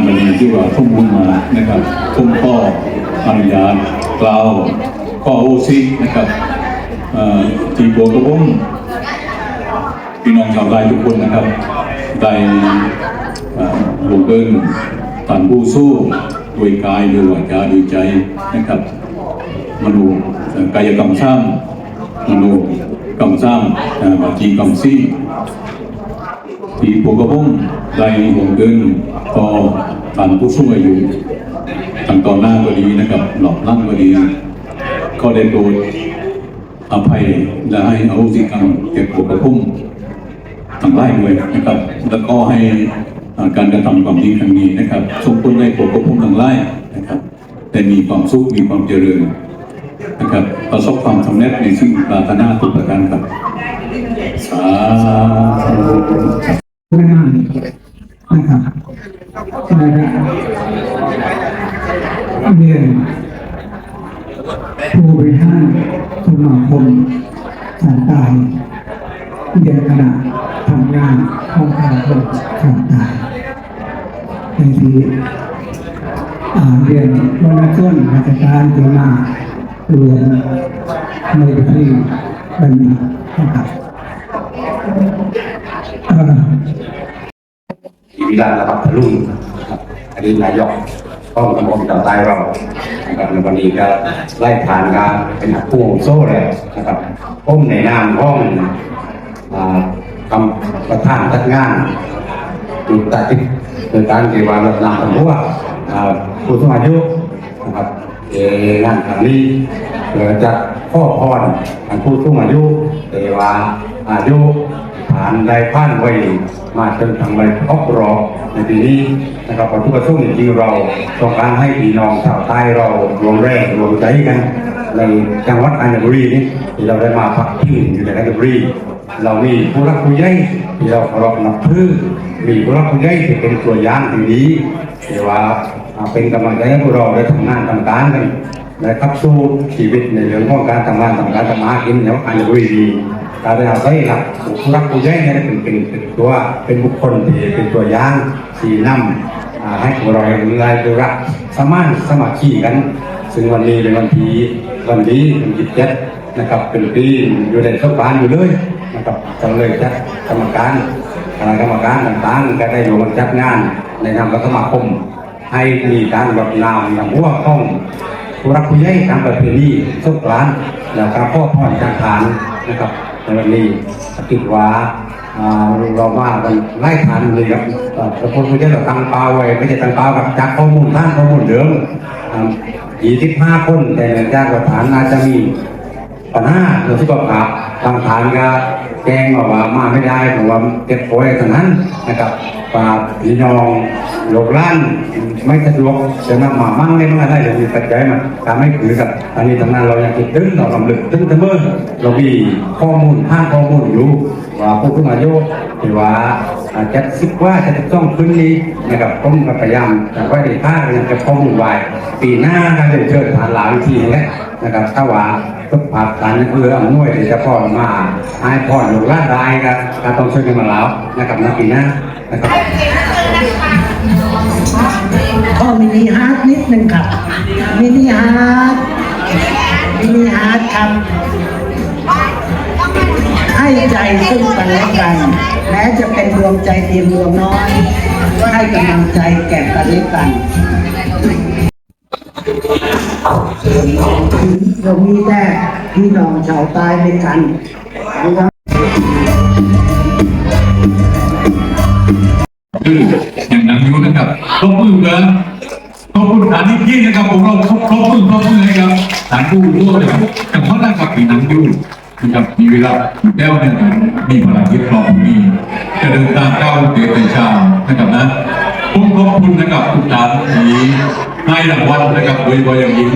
ข้อมูลมานะครับผมก็อนุญาตกล่าวข้อโอซินะครับเอ่อที่บัวกระผมพี่น้องชาวไร่ทุกคนนะครับได้เอ่อลงเอิญต่างผู้สู้ด้วยกายด้วยวาจาด้วยใจนะครับมโนกายกรรมสร้างมโนกรรมสร้างเอ่อวาจีกรรมซี่ที่พวกกระผมได้ลงเอิญต่อ ท่านผู้สูงอายุทางต่อหน้าก็ดีนะครับหลอกล่างก็ดีก็ได้โปรดอภัยและให้อโหสิกรรมแก่พวกกระผมทางไล่ด้วยนะครับ แล้วก็ให้การกระทำความดีครั้งนี้นะครับส่งผลให้พวกผมทางไล่นะครับแต่มีความสุขมีความเจริญนะครับประสบความสำเร็จในสิ่งปรารถนาทุกประการครับสาธุไม่นานนะครับนะครับ เรียนผู้บริหารสมาคมสารตายเรียนคณะทำงานของการคนสารตายในที่เรียนวันต้นราชการที่มารวมในพิธีบันนี้นะครับ วิรันและพัทลุงนะครับอดีตนายกต้องตำบลต่างใต้เรานะครับในวันนี้ก็ไล่ผ่านการเป็นหักผู้โซ่เลยนะครับพ้มในนามห้องอ่ากำประธานจัดงานจุดตัดที่โดยการเกี่ยวกับนำของพวกอ่าผู้สูงอายุนะครับเองานครั้งนี้เกิดจากข้อพรของผู้สูงอายุเทวาอายุ ผ่านได้ผ่านไว้มาจนทางใบครอบรองในปีนี้นะครับวัตถุประสงค์จริงๆเราต้องการให้พี่น้องชาวใต้เรารวมแรงรวมใจกันในจังหวัดกาญจนบุรีนี่ที่เราได้มาพักที่อยู่ในกาญจนบุรีเรามีผู้รักผู้ใหญ่ที่เราเคารพนับถือมีผู้รักผู้ใหญ่ที่เป็นตัวอย่างที่ดีที่ว่า เป็นกำลังใจให้พวกเราได้ทำงานทำการกันและขับสู้ชีวิตในเรื่องของการทำงานทำการทำมากินแล้วอันดุยดีการได้เอาได้หลักผู้รักผู้ใหญ่เนี่ยเป็นเป็นเป็นตัวเป็นบุคคลที่เป็นตัวอย่างที่นำอ่าให้พวกเราเห็นลายตัวรักสมานสมาธิกัน ซึ่งวันนี้เป็นวันที่วันนี้เป็นจิตเจ็ดนะครับเป็นปีอยู่ในสบานอยู่เลยนะครับจังเลยจัดกรรมการคณะกรรมการต่างๆก็ได้รวมจัดงานในนามรัฐสมาคม ให้มีการรดน้ำอย่างหัวข้องรักผู้ใหญ่ตามประเพณีสุกร้านแล้วการพ่อพ่อนจางทานนะครับในวันนี้คิดว่าเราว่ากันไล่ทานเลยครับเอ่อพระพุทธเจ้เราตั้งเป้าไว้ไม่ใช่ตั้งเป้ากับจากข้อมูลท่านข้อมูลเดิมยี่สิบห้าคนแต่ในจากประธานอาจจะมีปัญหาเรื่องสุขภาพทางฐานก็ แจ้งว่ามาไม่ได้ผมว่าเก็บไว้ทั้งนั้นนะครับฝาพี่น้องโลกล้านไม่สะดวกจะนำมามั่งไม่มั่งอะไรเดี๋ยวมีปัจจัยมาทำให้ถือกับอันนี้ทางนั้นเรายังติดตึ้งเราลำลึกตึ้งเสมอเรามีข้อมูลห้างข้อมูลอยู่ว่าผู้ขึ้นมาโยกหรือว่าจะคิดว่าจะต้องขึ้นนี้นะครับผมก็พยายามแต่ว่าในภาคยังจะข้อมูลไว้ปีหน้าการเดินเชิญฐานหลายวิธีนี้นะครับถ้าว่า ทุกภาคการเพื่ออำนวยที่จะพอมาให้พอหรือล่าได้ก็การต้องช่วยกันมาแล้วนะครับในปีหน้านะครับข้อมินิฮาร์ดนิดนึงครับมินิฮาร์ดมินิฮาร์ดครับให้ใจซึ่งกันและกันแม้จะเป็นดวงใจเพียงดวงน้อยก็ให้กำลังใจแก่กันและกัน เรามีแต่พี่น้องชาวใต้ด้วยกันนะครับอย่างนั้นอยู่นะครับครบมือกันขอบคุณฐานที่ที่นะครับผมเราครบครบมือบมือเลยครับฐานผู้ร่วมนะครับแต่เพราะนั่นกับปีนังอยู่นะครับมีเวลาแล้วเนี่ยมีพลังยึดครองมีจะเดินตามเก้าเดือนเป็นชาวนะครับนะผมขอบคุณนะครับทุกท่านที่ ให้รางวัลนะครับโดยเฉพาะอย่างยิ่ง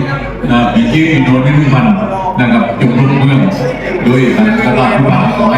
นะปีที่โนนนี่มันนะครับจงรุ่งเรืองโดยตลาดทุ